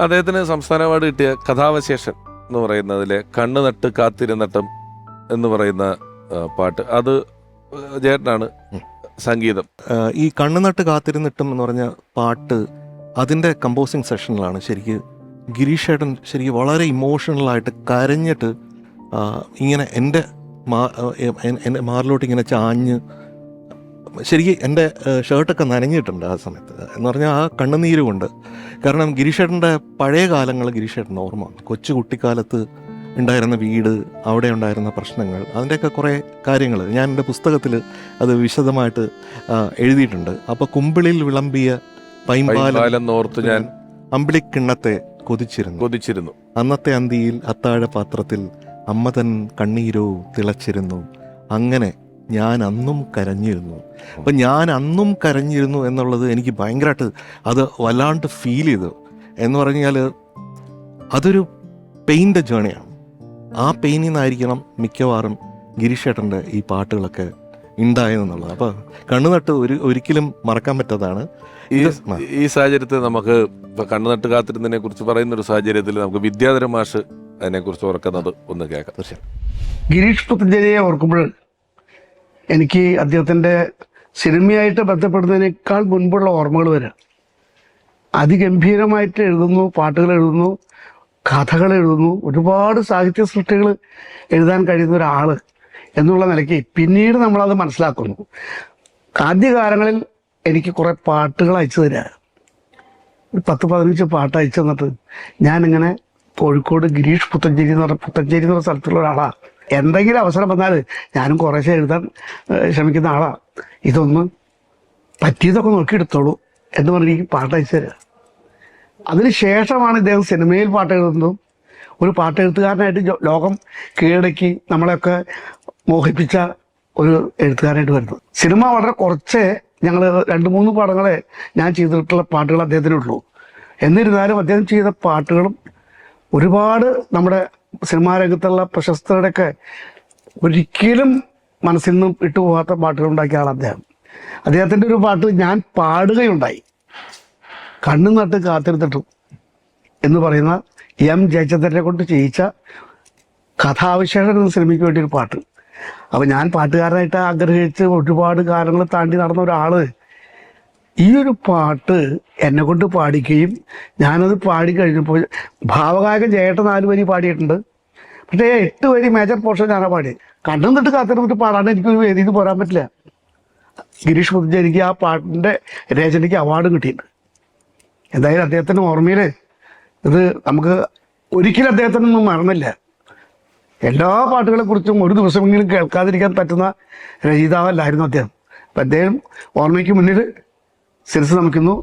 അദ്ദേഹത്തിന് സംസ്ഥാന അവാർഡ് കിട്ടിയ കഥാവശേഷൻ എന്ന് പറയുന്നതിലെ കണ്ണു നട്ട് കാത്തിരുന്നട്ടം എന്ന് പറയുന്ന പാട്ട്. അത് ചേട്ടനാണ്. സംഗീതം. ഈ കണ്ണുനട്ട് കാത്തിരുന്നിട്ടും എന്ന് പറഞ്ഞ പാട്ട് അതിന്റെ കമ്പോസിങ് സെഷനിലാണ് ശരിക്ക് ഗിരീഷ് ഏട്ടൻ ശരിക്കും വളരെ ഇമോഷണലായിട്ട് കരഞ്ഞിട്ട് ഇങ്ങനെ എന്റെ മാ എന്റെ മാറിലോട്ട് ഇങ്ങനെ ചാഞ്ഞ് ശരിക്കും എന്റെ ഷർട്ടൊക്കെ നനഞ്ഞിട്ടുണ്ട് ആ സമയത്ത്. എന്ന് പറഞ്ഞാൽ ആ കണ്ണുനീര് കൊണ്ട് കാരണം ഗിരീഷേട്ടന്റെ പഴയ കാലങ്ങൾ ഗിരീഷേട്ടൻ ഓർമ്മ. കൊച്ചു കുട്ടിക്കാലത്ത് ഉണ്ടായിരുന്ന വീട് അവിടെ ഉണ്ടായിരുന്ന പ്രശ്നങ്ങൾ അതിന്റെയൊക്കെ കുറേ കാര്യങ്ങൾ. ഞാൻ എന്റെ പുസ്തകത്തിൽ അത് വിശദമായിട്ട് എഴുതിയിട്ടുണ്ട്. അപ്പോൾ കുമ്പിളിൽ വിളമ്പിയ പൈമ്പാലം പൈമ്പാലം നോർത്ത് ഞാൻ അമ്പിളിക്കിണ്ണത്തെ കൊതിച്ചിരുന്നു. കൊതിച്ചിരുന്നു. അന്നത്തെ അന്തിയിൽ അത്താഴ പാത്രത്തിൽ അമ്മതൻ കണ്ണീരോ തിളച്ചിരുന്നു. അങ്ങനെ ഞാൻ അന്നും കരഞ്ഞിരുന്നു അപ്പം ഞാൻ അന്നും കരഞ്ഞിരുന്നു എന്നുള്ളത് എനിക്ക് ഭയങ്കരമായിട്ട് അത് വല്ലാണ്ട് ഫീൽ ചെയ്തു. എന്ന് പറഞ്ഞാൽ അതൊരു പെയിന്റെ ജേണിയാണ് ആ പെയിനിൽ നിന്നായിരിക്കണം മിക്കവാറും ഗിരീഷേട്ടന്റെ ഈ പാട്ടുകളൊക്കെ ഉണ്ടായതെന്നുള്ളത് അപ്പോൾ കണ്ണുനട്ട് ഒരു ഒരിക്കലും മറക്കാൻ പറ്റാതാണ് ഈ ഈ സാഹചര്യത്തിൽ നമുക്ക് ഇപ്പം കണ്ണുനട്ട് കാത്തിരുന്നതിനെ കുറിച്ച് പറയുന്ന ഒരു സാഹചര്യത്തിൽ നമുക്ക് വിദ്യാധര മാഷ് അതിനെക്കുറിച്ച് ഓർക്കുന്നത് ഒന്ന് കേൾക്കാം. തീർച്ചയായും ഗിരീഷ് പുത്തഞ്ചേരിയെ ഓർക്കുമ്പോൾ എനിക്ക് അദ്ദേഹത്തിന്റെ സിനിമയായിട്ട് ബന്ധപ്പെടുന്നതിനേക്കാൾ മുൻപുള്ള ഓർമ്മകൾ വരാം അതിഗംഭീരമായിട്ട് എഴുതുന്നു പാട്ടുകൾ എഴുതുന്നു കഥകൾ എഴുതുന്നു ഒരുപാട് സാഹിത്യ സൃഷ്ടികൾ എഴുതാൻ കഴിയുന്ന ഒരാൾ എന്നുള്ള നിലയ്ക്ക് പിന്നീട് നമ്മളത് മനസ്സിലാക്കുന്നു. ആദ്യകാലങ്ങളിൽ എനിക്ക് കുറേ പാട്ടുകൾ അയച്ചു തരിക. ഒരു പത്ത് പതിനഞ്ച് പാട്ട് അയച്ചു തന്നിട്ട് ഞാനിങ്ങനെ കോഴിക്കോട് ഗിരീഷ് പുത്തഞ്ചേരി എന്ന് പറഞ്ഞ പുത്തഞ്ചേരി എന്ന് പറഞ്ഞ സ്ഥലത്തുള്ള ഒരാളാണ് എന്തെങ്കിലും അവസരം വന്നാൽ ഞാനും കുറേശ്ശെ എഴുതാൻ ശ്രമിക്കുന്ന ആളാണ് ഇതൊന്ന് പറ്റിയതൊക്കെ നോക്കിയെടുത്തോളൂ എന്ന് പറഞ്ഞ് എനിക്ക് പാട്ട് അയച്ചു തരിക അതിന് ശേഷമാണ് ഇദ്ദേഹം സിനിമയിൽ പാട്ട് എഴുതുന്നതും ഒരു പാട്ട് എഴുത്തുകാരനായിട്ട് ജോ- ലോകം കീഴടക്കി നമ്മളെയൊക്കെ മോഹിപ്പിച്ച ഒരു എഴുത്തുകാരനായിട്ട് വരുന്നത്. സിനിമ വളരെ കുറച്ച് ഞങ്ങൾ രണ്ട് മൂന്ന് പടങ്ങളെ ഞാൻ ചെയ്തിട്ടുള്ള പാട്ടുകൾ അദ്ദേഹത്തിനുള്ളൂ. എന്നിരുന്നാലും അദ്ദേഹം ചെയ്ത പാട്ടുകളും ഒരുപാട് നമ്മുടെ സിനിമാ രംഗത്തുള്ള പ്രശസ്തരുടെയൊക്കെ ഒരിക്കലും മനസ്സിൽ നിന്നും ഇട്ടുപോകാത്ത പാട്ടുകൾ ഉണ്ടാക്കിയ ആൾ അദ്ദേഹം. അദ്ദേഹത്തിന്റെ ഒരു പാട്ട് ഞാൻ പാടുകയുണ്ടായി. കണ്ണു നട്ട് കാത്തിരുത്തിട്ടു എന്ന് പറയുന്ന എം ജയചന്ദ്രനെ കൊണ്ട് ചെയ്യിച്ച കഥാവിശേഷം എന്ന സിനിമയ്ക്ക് വേണ്ടി ഒരു പാട്ട്. അപ്പോൾ ഞാൻ പാട്ടുകാരനായിട്ട് ആഗ്രഹിച്ച് ഒരുപാട് കാലങ്ങൾ താണ്ടി നടന്ന ഒരാൾ ഈ ഒരു പാട്ട് എന്നെ കൊണ്ട് പാടിക്കുകയും ഞാനത് പാടി കഴിഞ്ഞപ്പോൾ ഭാവഗായകൻ ചേട്ടൻ നാല് വരി പാടിയിട്ടുണ്ട്. പക്ഷേ എട്ട് വരി മേജർ പോർഷൻ ഞാനാണ് പാടി കണ്ണും തൊട്ട് കാത്തിരുന്നിട്ട് പാടാണ്ട് എനിക്കൊരു വേദിയിൽ പോരാൻ പറ്റില്ല. ഗിരീഷ് മുത്തഞ്ചേരിക്ക് ആ പാട്ടിന്റെ രചനയ്ക്ക് അവാർഡ് കിട്ടിയിട്ടുണ്ട്. എന്തായാലും അദ്ദേഹത്തിന്റെ ഓർമ്മയിൽ ഇത് നമുക്ക് ഒരിക്കലും അദ്ദേഹത്തിനൊന്നും മറന്നില്ല. എല്ലാ പാട്ടുകളെ കുറിച്ചും ഒരു ദിവസമെങ്കിലും കേൾക്കാതിരിക്കാൻ പറ്റുന്ന രചയിതാവല്ലായിരുന്നു അദ്ദേഹം. അപ്പം അദ്ദേഹം ഓർമ്മയ്ക്ക് മുന്നിൽ ശിരസ് നമിക്കുന്നു.